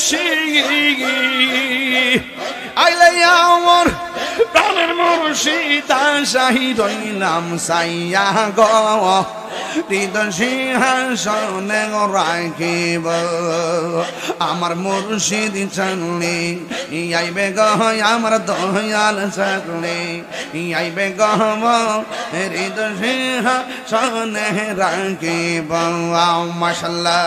মুর্শিদ। আইলে আমার প্রাণের মুর্শিদ শাহি রইলাম সাইয়া গ। সিংহাসনে রাখিব। আমার মুর্শিদ চললে আইবে গহ আমার দয়াল চললে আইবে গহ হৃদয় সিংহাসনে রাখিব। মাসাল্লাহ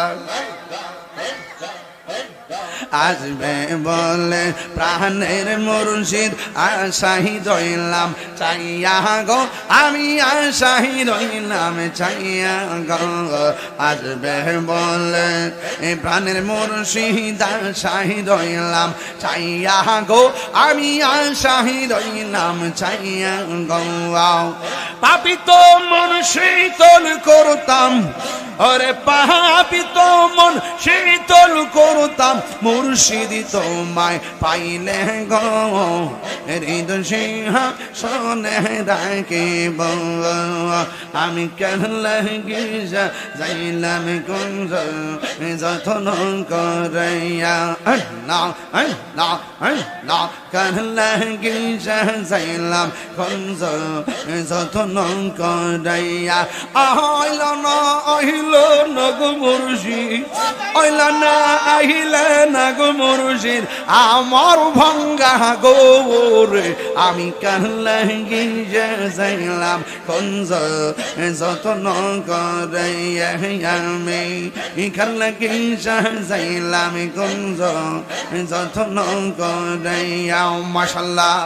আসবে বলে প্রাণের মুর্শিদ আশাহি রইলাম, চাইয়া গো, আমি আশাহি রইলাম, চাইয়া গো, আসবে বলে প্রাণের মুর্শিদ আশাহি রইলাম, চাইয়া গো, আমি আশাহি রইলাম, চাইয়া গো পাপি তো মন শীতল করতাম, ওরে পাপি তো মন শীতল করতাম মুর্শিদি তোমায় পাইলে গো, হৃদয় সিংহ শোনে রাখিব আমি কেন গিজা যাইলাম কুঞ্জ, যতন করাইয়া না না যাইলাম কুঞ্জ, যতন করাইয়া আইল না, আহিল না না, আহিলে না গো মুর্শিদ, আমার ভঙ্গা গোরে আমি কাহলে গিয়ে যাইলাম কঞ্জ যতন করে আমি কাহলে গিয়ে যাইলাম কঞ্জ যতন করে মাসাল্লাহ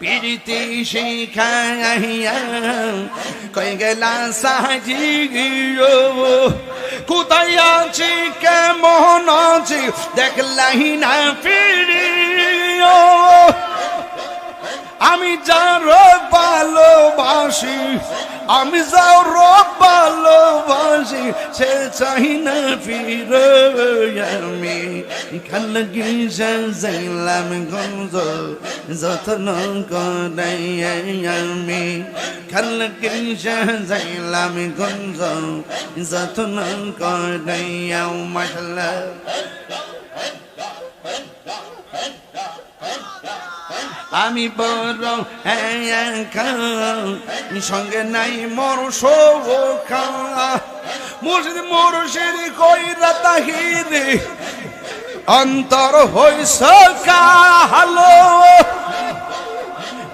পিরিতি শিখাইয়া কই গেলা সাজি গিয়ে কোথায় আছি কেমন আছি? দেখলাই না ফিরিও। আমি যার ভালোবাসি, আমি যার ভালোবাসি, সে চাই না ফিরে আমি। খাল গিয়ে যাইলাম গঞ্জ, যত্ন করাই আমি। খাল গিয়ে যাইলাম গঞ্জ, যত্ন করাই মশলা আমি বড় একা সঙ্গে নাই মোর শোভা মুর্শিদ মুর্শিদ কইরা তাহিরে অন্তর হইস কালো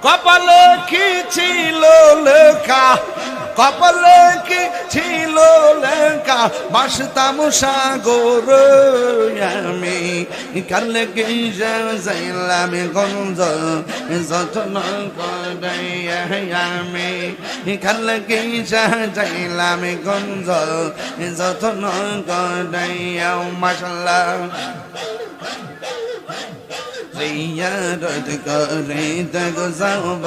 কপালে কি ছিল লেখা? কপালে কি ছিল লেখা বাসতাম সাগর আমি। কাল গিয়ে যাইলাম গঞ্জ, যত্ন করে আমি। কাল গিয়ে যাইলাম গঞ্জ, যত্ন করে মশলা জিয়ারত করে দেখ যাব।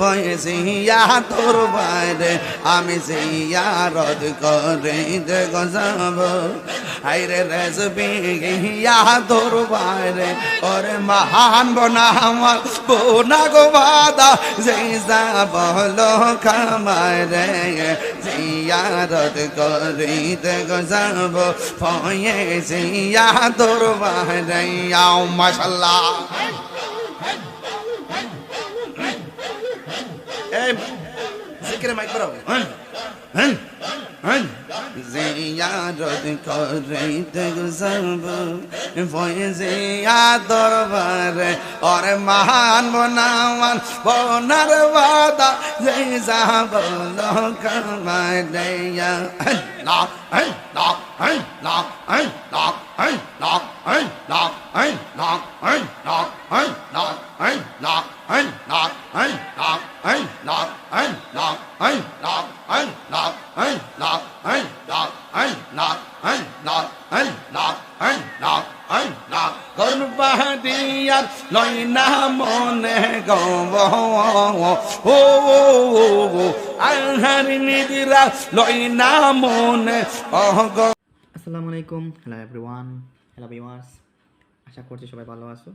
ভয়েসিয়া তোর বাইরে, আমি জিয়ারত করে দেখ যাব আইরে রেসবি গিয়া তোর বাইরে, ওরে মহান বনা আমার, বোনা গো বাদা, যেই যাব খামায় রে। জিয়ারত করে দেখ যাব ভয়েসিয়া তোর বাইরে, আও মাশাল্লাহ। এই জিকিরে মাইক হন হন হন জিয়ারত করাইতে যাব ফয়েজিয়া দরবারে ওরে মহান বনামান বনার বাদা যে যাব লোকমায় দেয়া না না না না না না না না না গর্বাদিয়ার লয় না মনে গব ও আহার নিদিরা লয় না মনে অগ আসসালামু আলাইকুম হ্যালো এভরিওয়ান হ্যালো ভিউয়ার্স আশা করছি সবাই ভালো আছো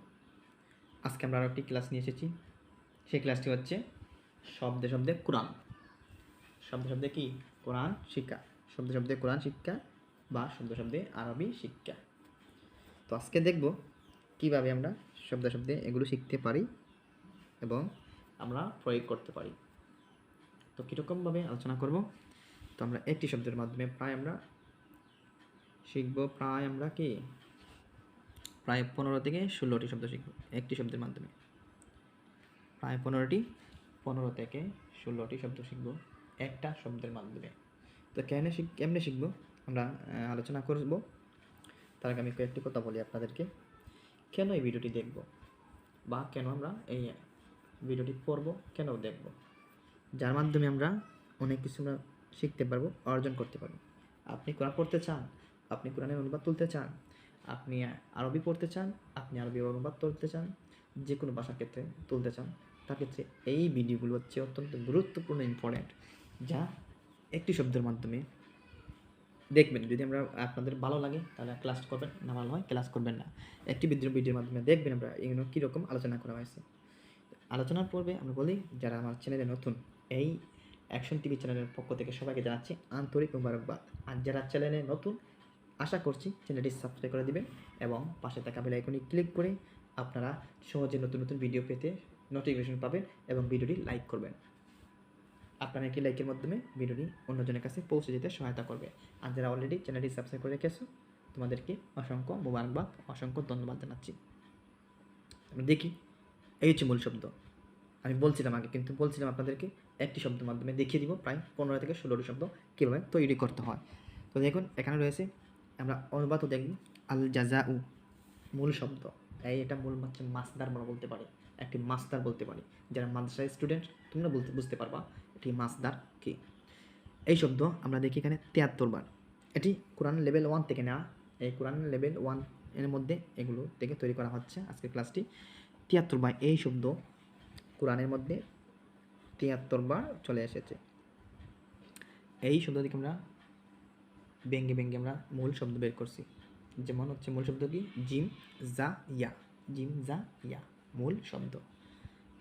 আজকে আমরা আরও একটি ক্লাস নিয়ে এসেছি সেই ক্লাসটি হচ্ছে শব্দে শব্দে কোরআন। শব্দে শব্দে কি? কোরআন, শিক্ষা। শব্দে শব্দে কোরআন, শিক্ষা বা শব্দ শব্দে আরবি, শিক্ষা। তো আজকে দেখব কীভাবে আমরা শব্দ শব্দে এগুলো শিখতে পারি এবং আমরা প্রয়োগ করতে পারি। তো কীরকমভাবে আলোচনা করব? তো আমরা একটি শব্দের মাধ্যমে প্রায় আমরা শিখব, প্রায় আমরা কি? প্রায় পনেরো থেকে ষোলোটি শব্দ শিখব একটি শব্দের মাধ্যমে। প্রায় পনেরোটি পনেরো থেকে ষোলোটি শব্দ শিখব, একটা শব্দের মাধ্যমে। তো কেন শিখ কেমনে শিখব? আমরা আলোচনা করব। তার আগে আমি কয়েকটি কথা বলি আপনাদেরকে। কেন এই ভিডিওটি দেখব? বা কেন আমরা এই ভিডিওটি পড়ব কেন দেখব? যার মাধ্যমে আমরা অনেক কিছু আমরা শিখতে পারব, অর্জন করতে পারব। আপনি কোরআন পড়তে চান, আপনি কোরআনের অনুবাদ তুলতে চান, আপনি আরবি পড়তে চান, আপনি আরবি অনুবাদ তুলতে চান যে কোনো ভাষার ক্ষেত্রে তুলতে চান তার ক্ষেত্রে এই ভিডিওগুলো হচ্ছে অত্যন্ত গুরুত্বপূর্ণ ইম্পর্ট্যান্ট যা একটি শব্দের মাধ্যমে দেখবেন। যদি আমরা আপনাদের ভালো লাগে, তাহলে ক্লাস করবেন, না ভালো হয় ক্লাস করবেন না। একটি ভিডিও ভিডিওর মাধ্যমে দেখবেন আমরা এগুলো কীরকম আলোচনা করা হয়েছে। আলোচনার পূর্বে আমরা বলি, যারা আমার চ্যানেলে নতুন, এই অ্যাকশন টিভি চ্যানেলের পক্ষ থেকে সবাইকে জানাচ্ছি আন্তরিক মুবারকবাদ। আর যারা চ্যানেলে নতুন, আশা করছি চ্যানেলটি সাবস্ক্রাইব করে দিবেন এবং পাশে থাকা বেল আইকনে ক্লিক করে আপনারা সহজে নতুন নতুন ভিডিও পেতে নোটিফিকেশন পাবেন এবং ভিডিওটি লাইক করবেন। আপনার একটি লাইকের মাধ্যমে ভিডিওটি অন্যজনের কাছে পৌঁছে যেতে সহায়তা করবে। আর যারা অলরেডি চ্যানেলটি সাবস্ক্রাইব করে রেখেছো, তোমাদেরকে অসংখ্য মোবারকবাদ, অসংখ্য ধন্যবাদ জানাচ্ছি। আমরা দেখি, এই হচ্ছে মূল শব্দ। আমি বলছিলাম আগে, কিন্তু বলছিলাম আপনাদেরকে একটি শব্দের মাধ্যমে দেখিয়ে দিব, প্রায় পনেরো থেকে ষোলোটি শব্দ কীভাবে তৈরি করতে হয়। তো দেখুন, এখানে রয়েছে, আমরা অনুবাদও দেখব আল জাজা মূল শব্দ। এই এটা মূল হচ্ছে মাসদার আমরা বলতে পারি, একটি মাসদার বলতে পারি। যারা মাদ্রাসায় স্টুডেন্ট তোমরা বলতে বুঝতে পারবা এটি মাসদার কি। এই শব্দ আমরা দেখি এখানে তিয়াত্তর বার। এটি কোরআন লেভেল ওয়ান থেকে নেওয়া। এই কোরআন লেভেল ওয়ানের মধ্যে এগুলো থেকে তৈরি করা হচ্ছে আজকের ক্লাসটি তিয়াত্তর বার, এই শব্দ কোরআনের মধ্যে তিয়াত্তর বার চলে এসেছে। এই শব্দ থেকে আমরা ব্যঙ্গে ব্যঙ্গে আমরা মূল শব্দ বের করছি। যেমন হচ্ছে মূল শব্দ কি? জিম জা ইয়া। জিম জা ইয়া। মূল শব্দ।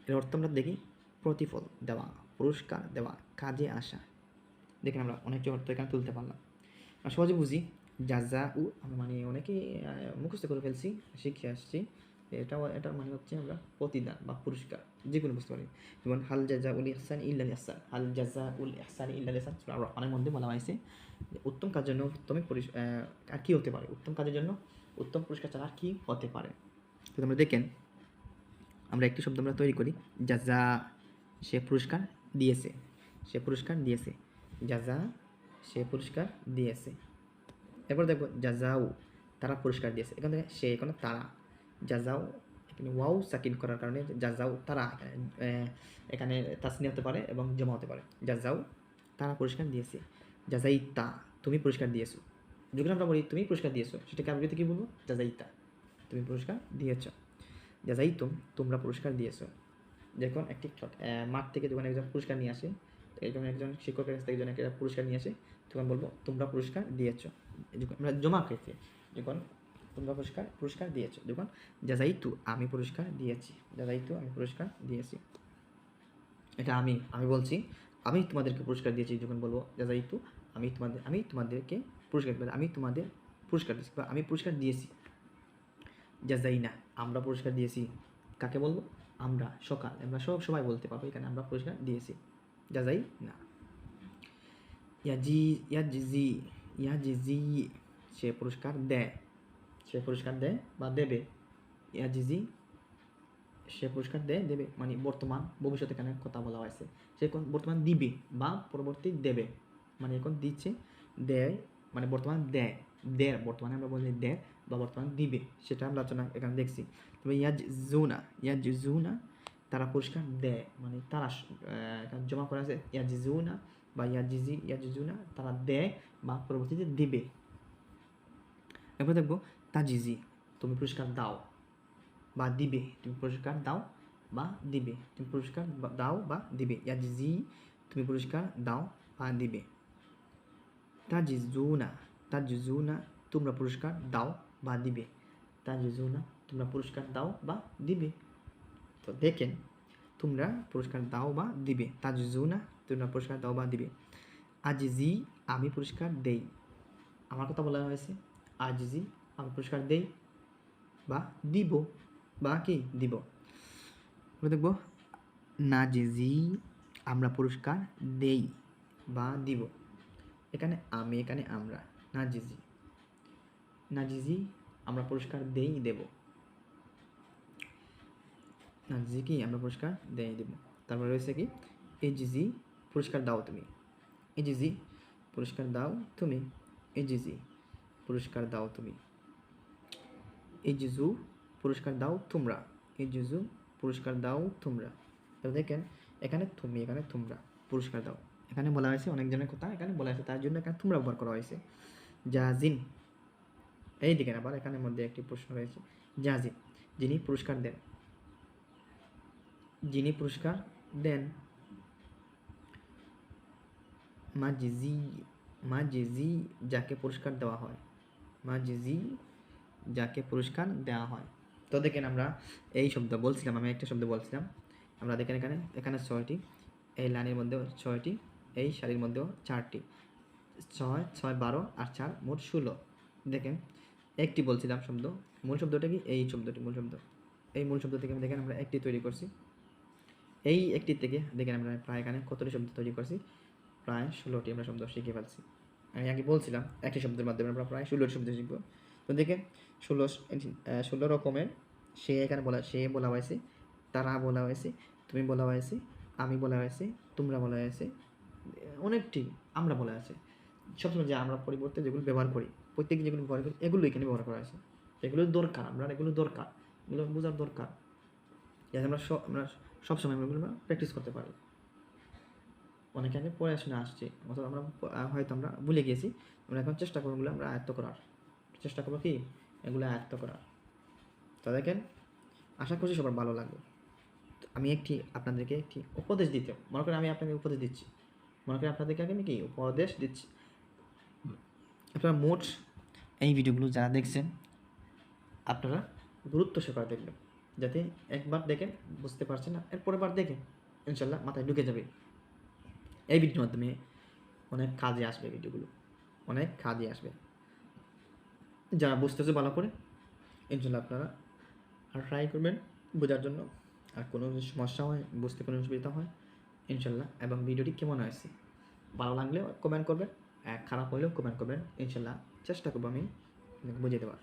এর অর্থ আমরা দেখি প্রতিফল দেওয়া, পুরস্কার দেওয়া, কাজে আসা। দেখেন আমরা অনেকটি অর্থ এখানে তুলতে পারলাম। সহজে বুঝি, যা যা উ মানে অনেকে মুখস্থ করে ফেলছি, শিখে আসছি। এটাও, এটার মানে হচ্ছে আমরা প্রতিদান বা পুরস্কার যে কোনো বুঝতে পারি। যেমন হাল জাজা উল ইহসান ইল্লাল ইহসান, হাল জাজা উল ইহসান ইল্লাল ইহসান আর রহমানের মধ্যে বলা হয়েছে উত্তম কাজের জন্য উত্তমই আর কী হতে পারে? উত্তম কাজের জন্য উত্তম পুরস্কার ছাড়া আর কী হতে পারে? তো আমরা দেখেন, আমরা একটি শব্দ আমরা তৈরি করি, জাজা, সে পুরস্কার দিয়েছে, সে পুরস্কার দিয়েছে, জাজা, সে পুরস্কার দিয়েছে। এরপর দেখো জাজাও তারা পুরস্কার দিয়েছে। এখান থেকে সে, এখানে তারা। জাজাও, এখানে ওয়াও সাকিন করার কারণে জাজাও তারা এখানে তাসনি হতে পারে এবং জমা হতে পারে। জাজাও তারা পুরস্কার দিয়েছে। জাজাইতা, তুমি পুরস্কার দিয়েছ। যখন আমরা বলি, তুমি পুরস্কার দিয়েছ। সেটাকে আমি আরবিতে কি বলব? জাজাইতা, তুমি পুরস্কার দিয়েছ। জাজাই তুম তোমরা পুরস্কার দিয়েছ। যখন একটি মাঠ থেকে যখন একজন পুরস্কার নিয়ে আসে, যখন একজন শিক্ষকের কাছ থেকে একজন একটা পুরস্কার নিয়ে আসে, তখন বলব, তোমরা পুরস্কার দিয়েছ। আমরা জমা খেয়েছি যখন তোমরা পুরস্কার পুরস্কার দিয়েছ। যখন জাজাইতু, আমি পুরস্কার দিয়েছি। জাজাইতু, আমি পুরস্কার দিয়েছি। এটা আমি আমি বলছি, আমি তোমাদেরকে পুরস্কার দিয়েছি, যখন বলব, জাজাইতু, আমি তোমাদের, আমি তোমাদেরকে পুরস্কার আমি তোমাদের পুরস্কার দিয়েছি, বা আমি পুরস্কার দিয়েছি। জাজাই না আমরা পুরস্কার দিয়েছি। কাকে বলব? আমরা, সকাল, আমরা সব সবাই বলতে পারব, এখানে আমরা পুরস্কার দিয়েছি। জাজাই না ইয়াজি, ইয়াজিজি ইয়াজিজি, সে পুরস্কার দেয়। সে পুরস্কার দেয় বা দেবে। ইয়াজিজি সে পুরস্কার দেয়, দেবে। মানে বর্তমান, ভবিষ্যতে এখানে কথা বলা হয়েছে। সে বর্তমান দিবে বা পরবর্তী দেবে। মানে এখন দিচ্ছে, দেয় মানে বর্তমান দেয় দেয় বর্তমানে আমরা বলি দেয় বা বর্তমান দিবে, সেটা আমরা আলোচনা এখানে দেখছি। তবে ইয়াজ জুনা ইয়াজ জুনা, তারা পুরস্কার দেয়। মানে তারা জমা করা আছে ইয়াজ জুনা বা ইয়াজিজি ইয়াজিজুনা তারা দেয় বা পরবর্তীতে দিবে। এরপর দেখব তাজিজি তুমি পুরস্কার দাও বা দিবে তুমি পুরস্কার দাও বা দিবে তুমি পুরস্কার দাও বা দিবে ইয়া ইয়াজিজি তুমি পুরস্কার দাও বা দিবে তা জিজু না তা তাজিজুনা তাজিজুনা তোমরা পুরস্কার দাও বা দিবে তাজিজুনা তোমরা পুরস্কার দাও বা দিবে তো দেখেন তোমরা পুরস্কার দাও বা দিবে তাজিজুনা তোমরা পুরস্কার দাও বা দিবে আজিজি আমি পুরস্কার দেই আমার কথা বলা হয়েছে আজিজি আমি পুরস্কার দেই বা দিব বা কি দিব? দেখব, নাজিজি, আমরা পুরস্কার দেই বা দিব। এখানে আমি, এখানে আমরা, নাজিজি। নাজিজি, আমরা পুরস্কার দেই, দেব। নাজিজি কি, আমরা পুরস্কার দেই, দেব। তারপরে রয়েছে কি, এজিজি, পুরস্কার দাও তুমি। এজিজি, পুরস্কার দাও তুমি। এজিজি, পুরস্কার দাও তুমি। এজিজু, পুরস্কার দাও তোমরা। এজিজু, পুরস্কার দাও তোমরা। এবার দেখেন, এখানে তুমি, এখানে তোমরা, পুরস্কার দাও। এখানে বলা হয়েছে অনেকজনের কথা, এখানে বলা হয়েছে তার জন্য এখানে তোমরা ব্যবহার করা হয়েছে। জাজিন। এই দিকে আবার এখানের মধ্যে একটি প্রশ্ন রয়েছে। জাজিন, যিনি পুরস্কার দেন। যিনি পুরস্কার দেন, মাজিজি মাজিজি যাকে পুরস্কার দেওয়া হয়। মা মাজিজি যাকে পুরস্কার দেওয়া হয়। তো দেখেন আমরা এই শব্দ বলছিলাম, আমি একটা শব্দ বলছিলাম। আমরা দেখেন এখানে এখানে ছয়টি, এই লাইনের মধ্যেও ছয়টি, এই শাড়ির মধ্যেও চারটি। ছয় ছয় বারো আর চার মোট ষোলো। দেখেন, একটি বলছিলাম শব্দ। মূল শব্দটা কি? এই শব্দটি, মূল শব্দ। এই মূল শব্দ থেকে দেখেন আমরা একটি তৈরি করছি। এই একটি থেকে দেখেন আমরা প্রায় এখানে কতটি শব্দ তৈরি করছি? প্রায় ষোলোটি আমরা শব্দ শিখে ফেলছি। আমি আগে বলছিলাম একটি শব্দের মাধ্যমে আমরা প্রায় ষোলোটি শব্দ শিখব। তো দেখেন ষোলো ষোলো রকমের, সে এখানে বলা, সে বলা হয়েছে, তারা বলা হয়েছে, তুমি বলা হয়েছে, আমি বলা হয়েছে, তোমরা বলা হয়েছে, অনেকটি আমরা বলা আছে সবসময় যে আমরা পরিবর্তে যেগুলো ব্যবহার করি প্রত্যেকে যেগুলো ব্যবহার করি, এগুলো এখানে ব্যবহার করা আছে এগুলো দরকার, আমরা এগুলো দরকার, এগুলো বোঝার দরকার। যাতে আমরা সব আমরা সবসময় এগুলো আমরা প্র্যাকটিস করতে পারি। অনেকে আগে পড়ে শুনে আসছে, অথবা আমরা হয়তো আমরা ভুলে গিয়েছি, আমরা এখন চেষ্টা করব এগুলো আমরা আয়ত্ত করার। চেষ্টা করব কি এগুলো আয়ত্ত করার তো দেখেন, আশা করছি সবার ভালো লাগবে। আমি একটি, আপনাদেরকে একটি উপদেশ দিতে মনে করেন আমি আপনাদের উপদেশ দিচ্ছি। মনে করেন আপনাদেরকে আমি কি উপদেশ দিচ্ছি? আপনারা মোট এই ভিডিওগুলো যারা দেখছেন, আপনারা গুরুত্ব সহকারে দেখবেন। যাতে একবার দেখেন, বুঝতে পারছেন না এর পরের বার দেখেন, ইনশাল্লাহ মাথায় ঢুকে যাবে। এই ভিডিওর মাধ্যমে অনেক কাজে আসবে ভিডিওগুলো। অনেক কাজে আসবে। যারা বুঝতেছে ভালো করে ইনশাল্লাহ আপনারা আর ট্রাই করবেন বোঝার জন্য। আর কোনো সমস্যা হয় বুঝতে কোনো অসুবিধা হয় ইনশাল্লাহ এবং ভিডিওটি কেমন হয়েছে, ভালো লাগলেও কমেন্ট করবেন খারাপ হলেও কমেন্ট করবেন ইনশাল্লাহ চেষ্টা করব আমি বুঝিয়ে দেওয়ার।